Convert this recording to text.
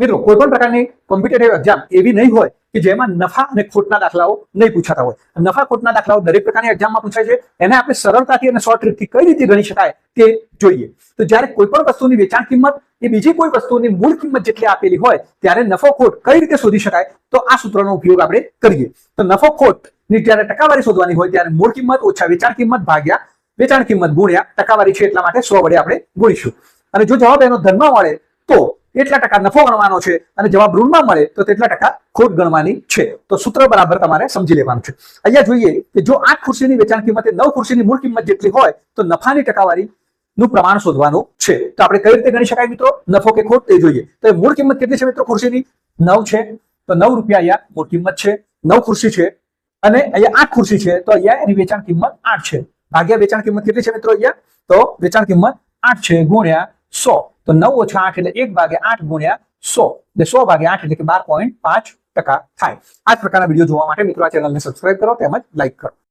મિત્રો કોઈ પણ પ્રકારની કોમ્પિટેટિવ એક્ઝામ એવી નહીં હોય કે જેમાં નફા અને ખોટના દાખલાઓ નહીં પૂછાતા હોય. નફા, ખોટના દાખલાઓ દરેક પ્રકારની એક્ઝામમાં પૂછાય છે. એને આપણે સરળતાથી અને શોર્ટ ટ્રીકથી કઈ રીતે ગણી શકાય તે જોઈએ. તો જ્યારે કોઈ પણ વસ્તુની વેચાણ કિંમત એ બીજી કોઈ વસ્તુની મૂળ કિંમત જેટલી આપેલી હોય, ત્યારે નફો, ખોટ કઈ રીતે શોધી શકાય, તો આ સૂત્રનો ઉપયોગ આપણે કરીએ. તો નફો ખોટની જ્યારે ટકાવારી શોધવાની હોય, ત્યારે મૂળ કિંમત ઓછા વેચાણ કિંમત ભાગ્યા વેચાણ કિંમત ગુણ્યા ટકાવારી છે એટલા માટે સો વડે આપણે ગુણીશું. અને જો જવાબ એનો ધનમાં મળે, તો એટલા ટકા નફો ગણવાનો છે અને જવાબ ઋણમાં મળે તો તેટલા ટકા ખોટ ગણવાની છે. તો સૂત્ર બરાબર તમારે સમજી લેવાનું છે. અહીંયા જોઈએ કે જો આઠ ખુરશીની વેચાણ કિંમત નવ ખુરશીની મૂળ કિંમત જેટલી હોય તો નફાની ટકાવારી નું પ્રમાણ શોધવાનું છે. તો આપણે કઈ રીતે ગણી શકાય મિત્રો? નફો કે ખોટ તે જોઈએ. તો મૂળ કિંમત કેટલી છે મિત્રો ખુરશીની? નવ છે. તો નવ રૂપિયા અહીંયા મૂળ કિંમત છે. નવ ખુરશી છે. અને અહીંયા આઠ ખુરશી છે. તો અહીંયા એની વેચાણ કિંમત આઠ છે. ભાગ્યા વેચાણ કિંમત કેટલી છે મિત્રો અહીંયા? તો વેચાણ કિંમત આઠ છે ગુણ્યા સો. તો નવ ઓછા આઠ એટલે એક ભાગે આઠ ગુણ્યા સો. એટલે સો ભાગે આઠ એટલે કે બાર પોઈન્ટ પાંચ ટકા થાય. આ જ પ્રકારના વીડિયો જોવા માટે મિત્રો આ ચેનલને સબસ્ક્રાઇબ કરો તેમજ લાઈક કરો.